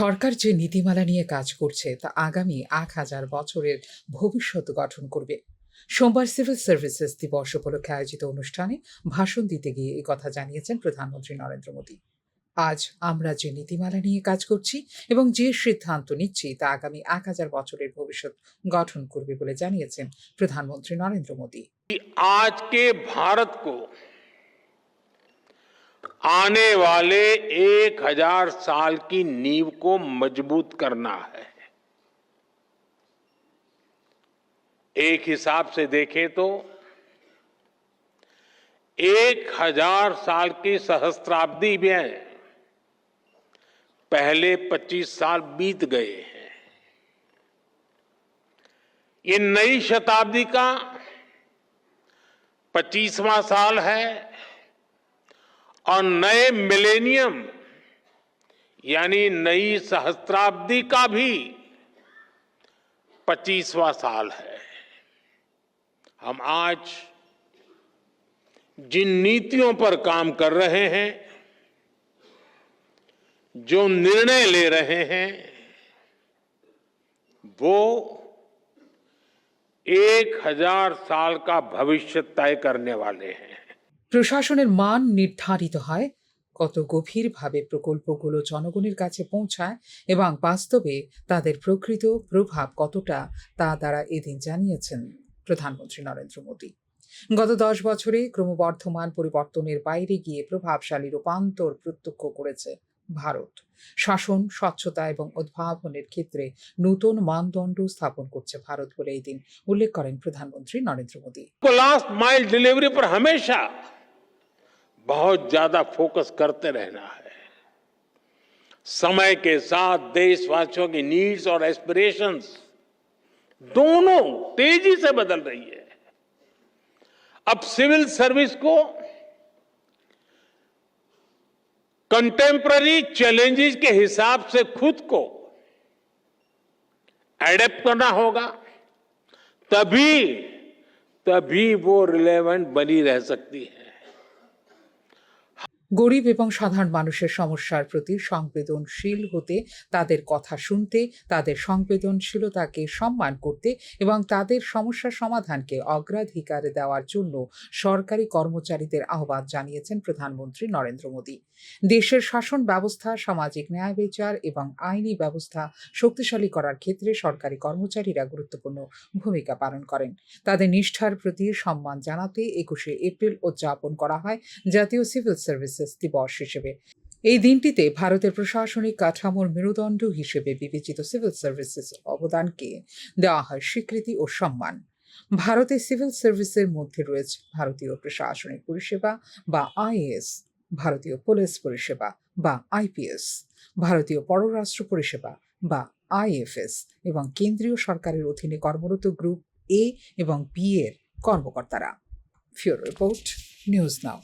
সরকার যে নীতিমালা নিয়ে কাজ করছে তা আগামী এক হাজার বছরের ভবিষ্যৎ গঠন করবে। সোমবার সিভিল সার্ভিসেস দিবস উপলক্ষে আয়োজিত অনুষ্ঠানে ভাষণ দিতে গিয়ে এই কথা জানিয়েছেন প্রধানমন্ত্রী নরেন্দ্র মোদী। আজ আমরা যে নীতিমালা নিয়ে কাজ করছি এবং যে সিদ্ধান্ত নিচ্ছি তা আগামী এক হাজার বছরের ভবিষ্যৎ গঠন করবে বলে জানিয়েছেন প্রধানমন্ত্রী নরেন্দ্র মোদী। আজকে ভারত आने वाले एक हज़ार साल की नींव को मज़बूत करना है। एक हिसाब से देखें तो एक हज़ार साल की सहस्त्राब्दी में पहले 25 साल बीत गए हैं। ये नई शताब्दी का पच्चीसवां साल है। और नए मिलेनियम, यानी नई सहस्त्राब्दी का भी पच्चीसवां साल है। हम आज जिन नीतियों पर काम कर रहे हैं, जो निर्णय ले रहे हैं, वो एक हज़ार साल का भविष्य तय करने वाले हैं। প্রশাসনের মান নির্ধারিত হয়, কত গভীরভাবে প্রকল্পগুলো জনগণের কাছে পৌঁছায় এবং বাস্তবে তাদের প্রকৃত প্রভাব কতটা তা তারা এদিন জানিয়েছেন প্রধানমন্ত্রী নরেন্দ্র মোদী। গত দশ বছরে ক্রমবর্ধমান পরিবর্তনের বাইরে গিয়ে প্রভাবশালী রূপান্তর প্রত্যক্ষ করেছে ভারত। শাসন, স্বচ্ছতা এবং উদ্ভাবনের ক্ষেত্রে নতুন মানদণ্ড স্থাপন করছে ভারত বলে এই দিন উল্লেখ করেন প্রধানমন্ত্রী Narendra Modi. Last mile delivery পর হমেশা बहुत ज़्यादा फोकस करते रहना है। समय के साथ देशवासियों की नीड्स और एस्पिरेशंस दोनों तेज़ी से बदल रही है। अब सिविल सर्विस को कंटेम्प्ररी चैलेंजेस के हिसाब से खुद को एडेप्ट करना होगा। तभी तभी वो रिलेवेंट बनी रह सकती है। গরিব এবং সাধারণ মানুষের সমস্যার প্রতি সংবেদনশীল হতে, তাদের কথা শুনতে, তাদের সংবেদনশীলতাকে সম্মান করতে এবং তাদের সমস্যা সমাধানকে অগ্রাধিকার দেওয়ার জন্য সরকারি কর্মচারীদের আহ্বান জানিয়েছেন প্রধানমন্ত্রী নরেন্দ্র মোদী। দেশের শাসন ব্যবস্থা, সামাজিক ন্যায় বিচার এবং আইনি ব্যবস্থা শক্তিশালী করার ক্ষেত্রে সরকারি কর্মচারীরা গুরুত্বপূর্ণ ভূমিকা পালন করেন। তাদের নিষ্ঠার প্রতি সম্মান জানাতে একুশে এপ্রিল উদযাপন করা হয় জাতীয় সিভিল সার্ভিসেস দিবস হিসেবে। এই দিনটিতে ভারতের প্রশাসনিক কাঠামোর মেরুদণ্ড হিসেবে বিবেচিত সিভিল সার্ভিসেস অবদানকে দেওয়া হয় স্বীকৃতি ও সম্মান। ভারতে সিভিল সার্ভিসের মধ্যে রয়েছে ভারতীয় প্রশাসনিক পরিষেবা বা আইএএস, ভারতীয় পুলিশ পরিষেবা বা আইপিএস, ভারতীয় পররাষ্ট্র পরিষেবা বা আইএফএস এবং কেন্দ্রীয় সরকারের অধীনে কর্মরত গ্রুপ এ এবং বি এর কর্মকর্তারা। ফিওর রিপোর্ট, নিউজ নাও।